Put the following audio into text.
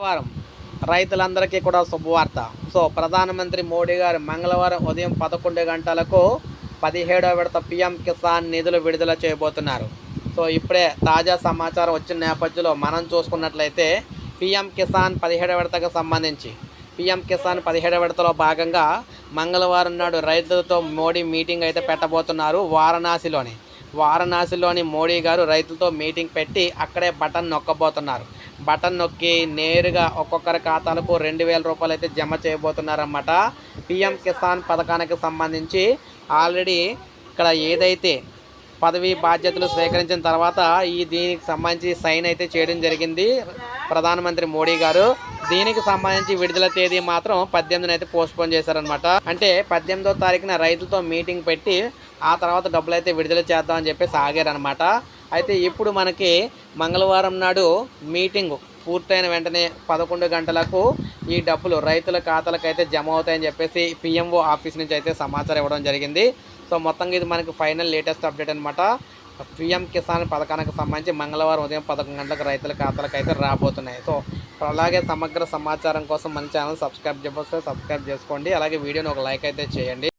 మంగళవారం. రైతులందరికీ కూడా శుభవార్త. సో ప్రధానమంత్రి మోడీ గారు మంగళవారం ఉదయం పదకొండు గంటలకు పదిహేడవ విడత పిఎం కిసాన్ నిధులు విడుదల చేయబోతున్నారు. సో ఇప్పుడే తాజా సమాచారం వచ్చిన నేపథ్యంలో మనం చూసుకున్నట్లయితే పిఎం కిసాన్ పదిహేడో విడతకు సంబంధించి పిఎం కిసాన్ పదిహేడో విడతలో భాగంగా మంగళవారం నాడు రైతులతో మోడీ మీటింగ్ అయితే పెట్టబోతున్నారు వారణాసిలోని. వారణాసిలోని మోడీ గారు రైతులతో మీటింగ్ పెట్టి అక్కడే బటన్ నొక్కబోతున్నారు. బటన్ నొక్కి నేరుగా ఒక్కొక్కరి ఖాతాలకు రెండు వేల రూపాయలు అయితే జమ చేయబోతున్నారన్నమాట. పిఎం కిసాన్ పథకానికి సంబంధించి ఆల్రెడీ ఇక్కడ ఏదైతే పదవి బాధ్యతలు స్వీకరించిన తర్వాత ఈ దీనికి సంబంధించి సైన్ అయితే చేయడం జరిగింది ప్రధానమంత్రి మోడీ గారు. దీనికి సంబంధించి విడుదల తేదీ మాత్రం పద్దెనిమిదిని అయితే పోస్ట్పోన్ చేశారనమాట అంటే పద్దెనిమిదో తారీఖున రైతులతో మీటింగ్ పెట్టి ఆ తర్వాత డబ్బులు అయితే విడుదల చేద్దామని చెప్పేసి ఆగారనమాట అయితే ఇప్పుడు మనకి మంగళవారం నాడు మీటింగ్ పూర్తయిన వెంటనే పదకొండు గంటలకు ఈ డబ్బులు రైతుల ఖాతాలకు అయితే జమ అవుతాయని చెప్పేసి పిఎంఓ ఆఫీస్ నుంచి అయితే సమాచారం ఇవ్వడం జరిగింది. సో మొత్తంగా ఇది మనకి ఫైనల్ లేటెస్ట్ అప్డేట్ అనమాట పిఎం కిసాన్ పథకానికి సంబంధించి మంగళవారం ఉదయం పదకొండు గంటలకు రైతుల ఖాతాలకు అయితే రాబోతున్నాయి. సో అలాగే సమగ్ర సమాచారం కోసం మన ఛానల్ సబ్స్క్రైబ్ చేయకపోతే సబ్స్క్రైబ్ చేసుకోండి. అలాగే వీడియోని ఒక లైక్ అయితే చేయండి.